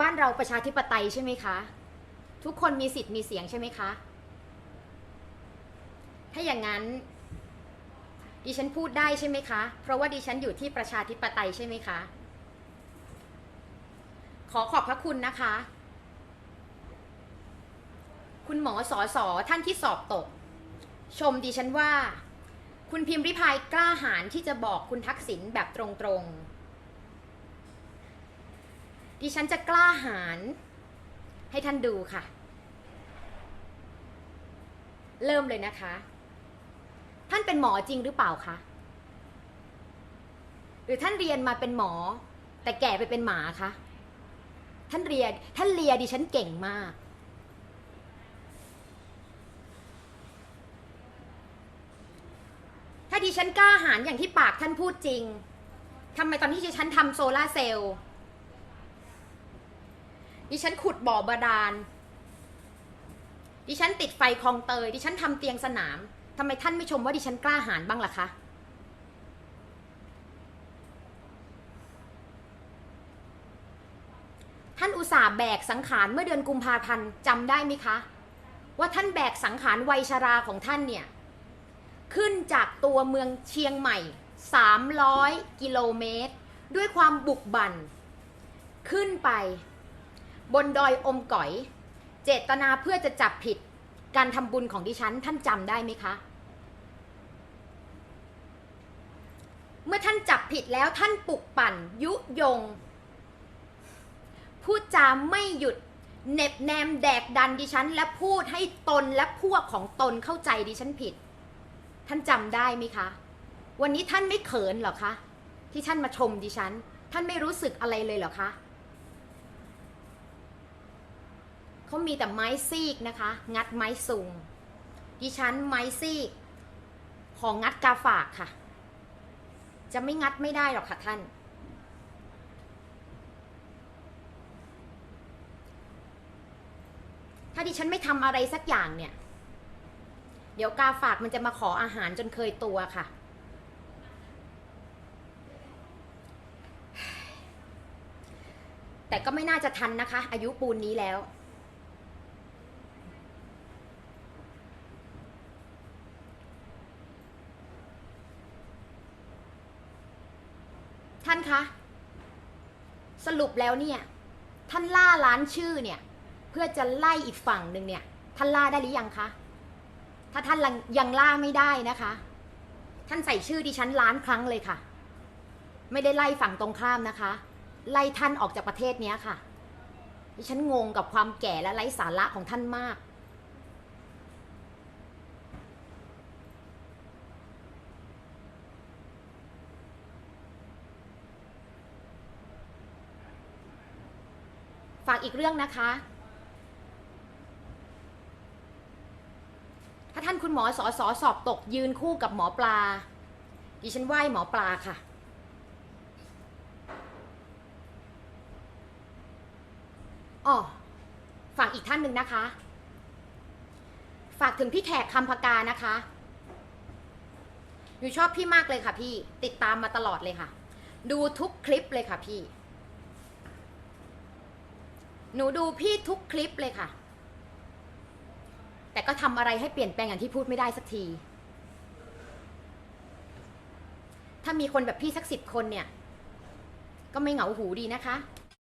บ้านเราประชาธิปไตยใช่ไหมคะ ทุกคนมีสิทธิ์มีเสียงใช่ไหมคะ ถ้าอย่างนั้น ดิฉันพูดได้ใช่ไหมคะ เพราะว่าดิฉันอยู่ที่ประชาธิปไตยใช่ไหมคะ ขอขอบพระคุณนะคะ คุณหมอสอสอท่านที่สอบตก ชมดิฉันว่า คุณพิมพ์ริพายกล้าหาญที่จะบอกคุณทักษิณแบบตรงๆ ดิฉันจะกล้าหาญให้ท่านดูค่ะ เริ่มเลยนะคะ ท่านเป็นหมอจริงหรือเปล่าคะ หรือท่านเรียนมาเป็นหมอ แต่แก่ไปเป็นหมาคะ ท่านเรียนท่านเรียดิฉันเก่งมาก ถ้าดิฉันกล้าหาญอย่างที่ปากท่านพูดจริงทำไมตอนที่ดิฉันทำโซลาร์เซลล์ ดิฉันขุดบ่อบาดาล ดิฉันติดไฟคลองเตย ดิฉันทำเตียงสนาม ทำไมท่านไม่ชมว่าดิฉันกล้าหาญบ้างล่ะคะ ท่านอุตส่าห์แบกสังขารเมื่อเดือนกุมภาพันธ์จำได้ไหมคะ ว่าท่านแบกสังขารวัยชราของท่านเนี่ย ขึ้นจากตัวเมืองเชียงใหม่ 300 กิโลเมตร ด้วยความบุกบั่น ขึ้นไป บนดอยอมก๋อย เจตนาเพื่อจะจับผิดการทำบุญของดิฉันท่านจำได้ไหมคะ เมื่อท่านจับผิดแล้วท่านปลุกปั่น ยุยง พูดจาไม่หยุดเน็บแนมแดกดันดิฉัน และพูดให้ตนและพวกของตนเข้าใจดิฉันผิด ท่านจำได้ไหมคะ วันนี้ท่านไม่เขินหรอคะ ที่ท่านมาชมดิฉัน ท่านไม่รู้สึกอะไรเลยเหรอคะ เขามีแต่ไม้ซีกนะคะ งัดไม้ซุงดิฉันไม้ซีก ของงัดกาฝากค่ะ จะไม่งัดไม่ได้หรอกค่ะท่าน ถ้าดิฉันไม่ทำอะไรสักอย่างเนี่ย เดี๋ยวกาฝากมันจะมาขออาหารจนเคยตัวค่ะแต่ก็ไม่น่าจะทันนะคะ อายุปูนนี้แล้ว ท่านคะ สรุปแล้วเนี่ย ท่านล่าล้านชื่อเนี่ย เพื่อจะไล่อีกฝั่งหนึ่งเนี่ย ท่านล่าได้หรือยังคะ ถ้าท่านยังล่าไม่ได้นะคะ ท่านใส่ชื่อดิฉันล้านครั้งเลยค่ะ ไม่ได้ไล่ฝั่งตรงข้ามนะคะ ไล่ท่านออกจากประเทศเนี้ยค่ะดิฉันงงกับความแก่และไร้สาระของท่านมาก ฝากอีกเรื่องนะคะ ถ้าท่านคุณหมอสอสอสอบตกยืนคู่กับหมอปลา ดิฉันไหว้หมอปลาค่ะ อ๋อ ฝากอีกท่านหนึ่งนะคะ ฝากถึงพี่แขกคำพกานะคะหนูชอบพี่มากเลยค่ะพี่ ติดตามมาตลอดเลยค่ะ ดูทุกคลิปเลยค่ะพี่ หนูดูพี่ทุกคลิปเลยค่ะ แต่ก็ทำอะไรให้เปลี่ยนแปลงอย่างที่พูดไม่ได้สักที ถ้ามีคนแบบพี่สักสิบคนเนี่ย ก็ไม่เหงาหูดีนะคะ